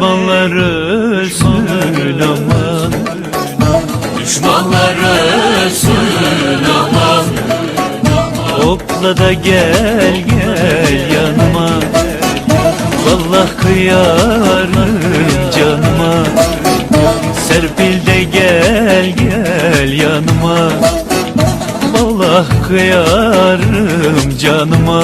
Düşmanlar ölsün aman Düşmanlar ölsün aman Hopla da gel gel yanıma. Vallahi kıyarım canıma. Serpil de gel gel yanıma. Vallahi kıyarım canıma